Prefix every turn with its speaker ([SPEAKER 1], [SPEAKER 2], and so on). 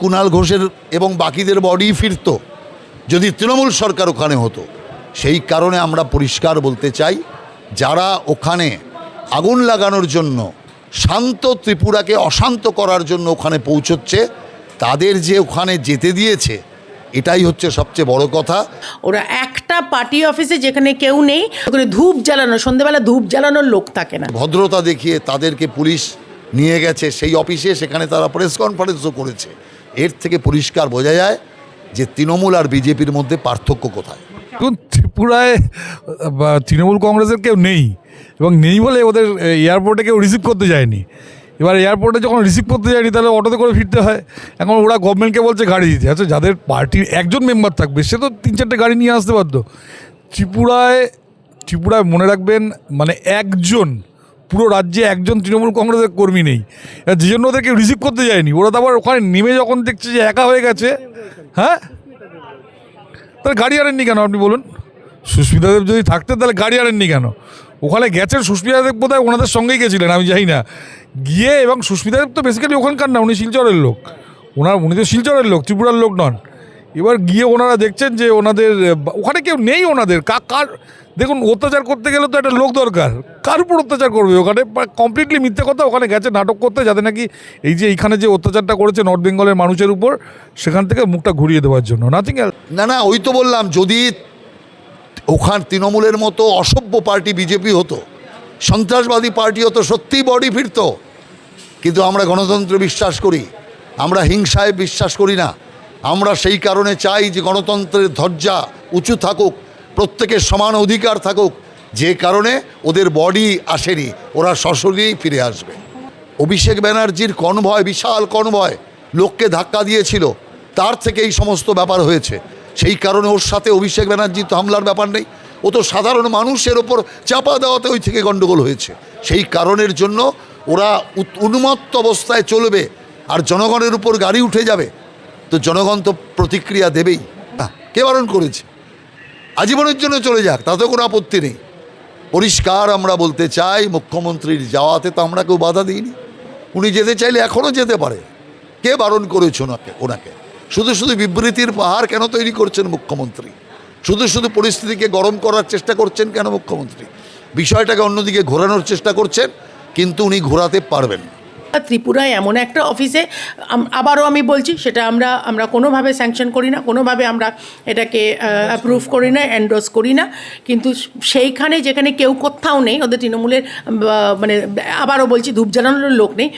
[SPEAKER 1] কুণাল ঘোষের এবং বাকিদের বডি ফিরতো যদি তৃণমূল সরকার ওখানে হতো। সেই কারণে আমরা পরিষ্কার বলতে চাই যারা ওখানে আগুন লাগানোর জন্য শান্ত ত্রিপুরাকে অশান্ত করার জন্য ওখানে পৌঁছচ্ছে তাদের যে ওখানে যেতে দিয়েছে এটাই হচ্ছে সবচেয়ে বড় কথা।
[SPEAKER 2] ওরা একটা পার্টি অফিসে যেখানে কেউ নেই ওখানে ধূপ জ্বালানো সন্ধ্যেবেলা ধূপ জ্বালানোর লোক থাকে না।
[SPEAKER 1] ভদ্রতা দেখিয়ে তাদেরকে পুলিশ নিয়ে গেছে সেই অফিসে সেখানে তারা প্রেস কনফারেন্সও করেছে। এর থেকে পরিষ্কার বোঝা যায় যে তৃণমূল আর বিজেপির মধ্যে পার্থক্য কোথায়।
[SPEAKER 3] এখন ত্রিপুরায় তৃণমূল কংগ্রেসের কেউ নেই এবং নেই বলে ওদের এয়ারপোর্টে কেউ রিসিভ করতে যায়নি। এবার এয়ারপোর্টে যখন রিসিভ করতে যায়নি, তাহলে অটোতে করে ফিরতে হয়। এখন ওরা গভর্নমেন্টকে বলছে গাড়ি দিতে। আচ্ছা যাদের পার্টির একজন মেম্বার থাকবে, সে তো তিন চারটে গাড়ি নিয়ে আসতে পারতো ত্রিপুরায় ত্রিপুরায় মনে রাখবেন মানে একজন পুরো রাজ্যে একজন তৃণমূল কংগ্রেসের কর্মী নেই। যে জন্য ওদেরকে রিসিভ করতে যায়নি। ওরা তো আবার ওখানে নেমে যখন দেখছে যে একা হয়ে গেছে হ্যাঁ? তাহলে গাড়ি আনেননি কেন আপনি বলুন? সুস্মিতা দেব যদি থাকতেন, তাহলে গাড়ি আনেননি কেন? ওখানে গেছেন সুস্মিতা দেব বোধহয়, ওনাদের সঙ্গেই গেছিলেন, আমি জানি না। গিয়ে এবং সুস্মিতা দেব তো বেসিক্যালি ওখানকার না, উনি শিলচরের লোক। ওনার, উনি তো শিলচরের লোক, ত্রিপুরার লোক নন। এবার গিয়ে ওনারা দেখছেন যে ওনাদের, ওখানে কেউ নেই ওনাদের। কার দেখুন, অত্যাচার করতে গেলে তো একটা লোক দরকার। কার উপর অত্যাচার করবে? ওখানে কমপ্লিটলি মিথ্যে কথা ওখানে গেছে, নাটক করতে, যাতে নাকি এই যে এইখানে যে অত্যাচারটা করেছে নর্থ বেঙ্গলের মানুষের উপর, সেখান থেকে মুখটা ঘুরিয়ে দেওয়ার জন্য। নাথিং
[SPEAKER 1] না না, ওই তো বললাম, যদি ওখান তৃণমূলের মতো অসভ্য পার্টি বিজেপি হতো, সন্ত্রাসবাদী পার্টি হতো, সত্যিই বডি ফিরতো। কিন্তু আমরা গণতন্ত্রে বিশ্বাস করি, আমরা হিংসায় বিশ্বাস করি না। আমরা সেই কারণে চাই যে গণতন্ত্রের ধজ্জা উঁচু থাকুক, প্রত্যেকের সমান অধিকার থাকুক। যে কারণে ওদের বডি আসেনি, ওরা সশরীরেই ফিরে আসবে। অভিষেক ব্যানার্জির কনভয়, বিশাল কনভয় লোককে ধাক্কা দিয়েছিল। তার থেকে এই সমস্ত ব্যাপার হয়েছে। সেই কারণে ওর সাথে অভিষেক ব্যানার্জি তো হামলার ব্যাপার নেই। ও তো সাধারণ মানুষের ওপর চাপা দেওয়াতে ওই থেকে গণ্ডগোল হয়েছে। সেই কারণের জন্য ওরা উন্মত্ত অবস্থায় চলবে আর জনগণের উপর গাড়ি উঠে যাবে। তো জনগণ তো প্রতিক্রিয়া দেবেই। না কে বারণ করেছে? আজীবনের জন্য চলে যাক তাতেও কোনো আপত্তি নেই। পরিষ্কার আমরা বলতে চাই, মুখ্যমন্ত্রীর যাওয়াতে তো আমরা কেউ বাধা দিইনি। উনি যেতে চাইলে এখনও যেতে পারে। কে বারণ করেছে ওনাকে ওনাকে? শুধু শুধু বিবৃতির পাহাড় কেন তৈরি করছেন মুখ্যমন্ত্রী? শুধু শুধু পরিস্থিতিকে গরম করার চেষ্টা করছেন কেন মুখ্যমন্ত্রী? বিষয়টাকে অন্যদিকে ঘোরানোর চেষ্টা করছেন, কিন্তু উনি ঘোরাতে পারবেন না।
[SPEAKER 2] ত্রিপুরায় এমন একটা অফিসে আবারও আমি বলছি সেটা আমরা আমরা কোনোভাবে স্যাংশন করি না কোনোভাবে আমরা এটাকে অ্যাপ্রুভ করি না। এন্ডোজ করি না কিন্তু সেইখানে যেখানে কেউ কোথাও নেই ওদের তৃণমূলের মানে আবারও বলছি ধূপ জ্বালানোর লোক নেই।